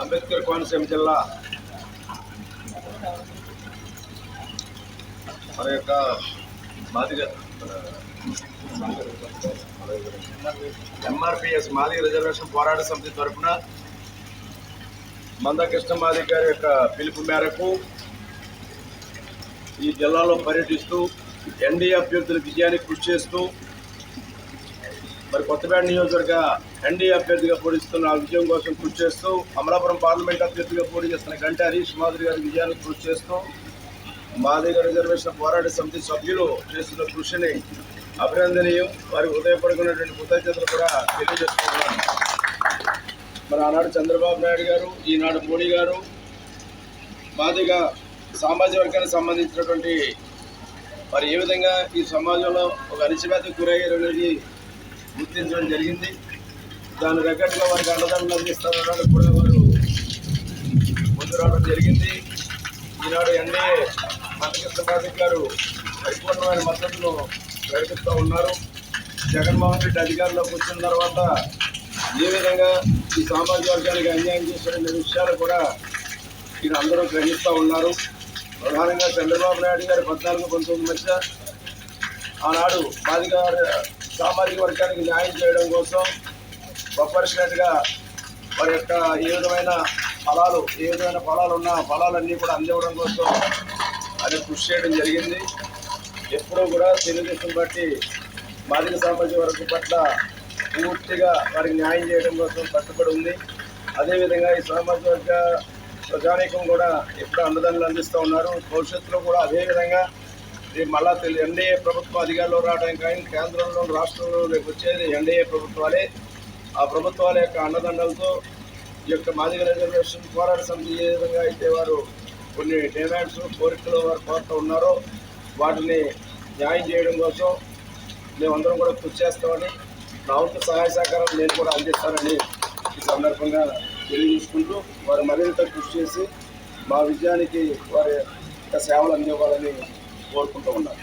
అంబేద్కర్ కోనసీమ జిల్లా మన యొక్క మాదిగ ఎంఆర్పిఎస్ మాదిగ రిజర్వేషన్ పోరాట సమితి తరఫున మందకృష్ణ మాదిగ గారి యొక్క పిలుపు మేరకు ఈ జిల్లాలో పర్యటిస్తూ ఎన్డీఏ అభ్యర్థుల విజయానికి కృషి చేస్తూ మరి కొత్తపేట నియోజకవర్గ ఎన్డీఏ అభ్యర్థిగా పోటీస్తున్న ఆ విజయం కోసం కృషి చేస్తూ అమలాపురం పార్లమెంట్ అభ్యర్థిగా పోటీ చేస్తున్న గంట హరీష్ మాధురి గారి విజయానికి కృషి చేస్తూ మాదిగ రిజర్వేషన్ పోరాట సమితి సభ్యులు చేస్తున్న కృషిని అభినందనీయం. వారి ఉదయపడుకున్నటువంటి కృతజ్ఞతలు కూడా తెలియజేసుకుంటున్నాను మరి ఆనాడు చంద్రబాబు నాయుడు గారు ఈనాడు మోడీ గారు మాదిగ సామాజిక వర్గానికి సంబంధించినటువంటి మరి ఏ విధంగా ఈ సమాజంలో ఒక అణిచివేతకు గురయ్యారు అనేది గుర్తించడం జరిగింది. దాని తగ్గట్టుగా వారికి అండదండలు అందిస్తారనడానికి కూడా వారు ముందు రావడం జరిగింది. ఈనాడు ఎన్ఏ మందకృష్ణ మాదిక్ గారు పరిపూర్ణమైన మద్దతును ప్రకటిస్తూ ఉన్నారు. జగన్మోహన్ రెడ్డి అధికారంలో కూర్చున్న తర్వాత ఏ విధంగా ఈ సామాజిక వర్గానికి అన్యాయం చేసిన విషయాలు కూడా ఈయన అందరూ గ్రహిస్తూ ఉన్నారు. ప్రధానంగా చంద్రబాబు నాయుడు గారు పద్నాలుగు పంతొమ్మిది మధ్య ఆనాడు మాదిగ సామాజిక వర్గానికి న్యాయం చేయడం కోసం ప్రొఫెషనల్గా వారి యొక్క ఏ విధమైన ఫలాలు ఏ విధమైన ఫలాలు ఉన్న ఫలాలన్నీ కూడా అందివ్వడం కోసం అది కృషి చేయడం జరిగింది. ఎప్పుడూ కూడా తెలుగుదేశం బట్టి మాదిక సామాజిక వర్గం పట్ల పూర్తిగా వారికి న్యాయం చేయడం కోసం కట్టుబడి ఉంది. అదేవిధంగా ఈ సామాజిక వర్గ ప్రజానీకం కూడా ఎప్పుడు అండదండలు అందిస్తూ ఉన్నారు. భవిష్యత్తులో కూడా అదేవిధంగా రేపు మళ్ళా తెలి ఎన్డీఏ ప్రభుత్వం అధికారంలో రావడం కానీ కేంద్రంలో రాష్ట్రంలో రేపు వచ్చేది ఎన్డీఏ ప్రభుత్వాలే. ఆ ప్రభుత్వాల యొక్క అండదండలతో ఈ యొక్క మాదిగ రిజర్వేషన్ పోరాట సమితి ఏ విధంగా అయితే వారు కొన్ని డిమాండ్స్ కోరికలు వారు కోరుతూ ఉన్నారో వాటిని న్యాయం చేయడం కోసం మేమందరం కూడా కృషి చేస్తామని నా వంతు సహాయ సహకారం నేను కూడా అందిస్తానని ఈ సందర్భంగా తెలియజేసుకుంటూ వారు మరింత కృషి చేసి మా విజయానికి వారి యొక్క సేవలు అందివ్వాలని కోరుకుంటూ ఉన్నారు.